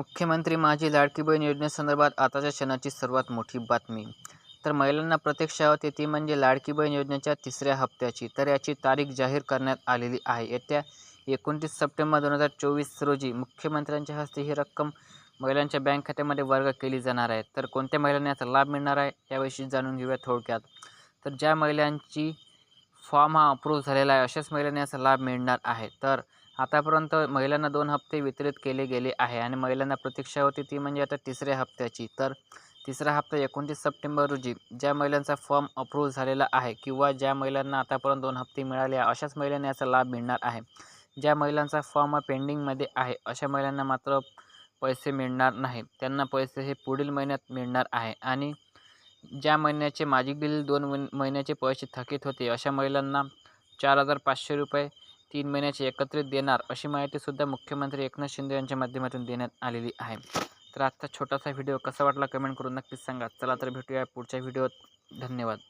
मुख्यमंत्री माझी लाडकी बहीण योजनेसंदर्भात आताच्या क्षणाची सर्वात मोठी बातमी. तर महिलांना प्रतीक्षा होती ती म्हणजे लाडकी बहीण योजनेच्या तिसऱ्या हप्त्याची. तर याची तारीख जाहीर करण्यात आलेली आहे. येत्या एकोणतीस सप्टेंबर दोन हजार चोवीस रोजी मुख्यमंत्र्यांच्या हस्ते ही रक्कम महिलांच्या बँक खात्यामध्ये वर्ग केली जाणार आहे. तर कोणत्या महिलांना याचा लाभ मिळणार आहे याविषयी जाणून घेऊया थोडक्यात. तर ज्या महिलांची फॉर्म हा अप्रूव्ह झालेला आहे अशाच महिलांना याचा लाभ मिळणार आहे. तर आतापर्यंत महिलांना दोन हप्ते वितरित केले गेले आहे आणि महिलांना प्रतीक्षा होती ती म्हणजे आता तिसऱ्या हप्त्याची. तर तिसरा हप्ता एकोणतीस सप्टेंबर रोजी ज्या महिलांचा फॉर्म अप्रूव्ह झालेला आहे किंवा ज्या महिलांना आतापर्यंत दोन हप्ते मिळाले अशाच महिलांना याचा लाभ मिळणार आहे. ज्या महिलांचा फॉर्म हा पेंडिंगमध्ये आहे अशा महिलांना मात्र पैसे मिळणार नाही. त्यांना पैसे हे पुढील महिन्यात मिळणार आहे आणि ज्या महिन्याचे माझी बिल दोन महिन महिन्याचे पैसे थकीत होते अशा महिलांना चार हजार पाचशे रुपये तीन महिन्याचे एकत्रित देणार अशी माहितीसुद्धा मुख्यमंत्री एकनाथ शिंदे यांच्या माध्यमातून देण्यात आलेली आहे. तर आजचा छोटासा व्हिडिओ कसा वाटला कमेंट करून नक्कीच सांगा. चला तर भेटूया पुढच्या व्हिडिओत. धन्यवाद.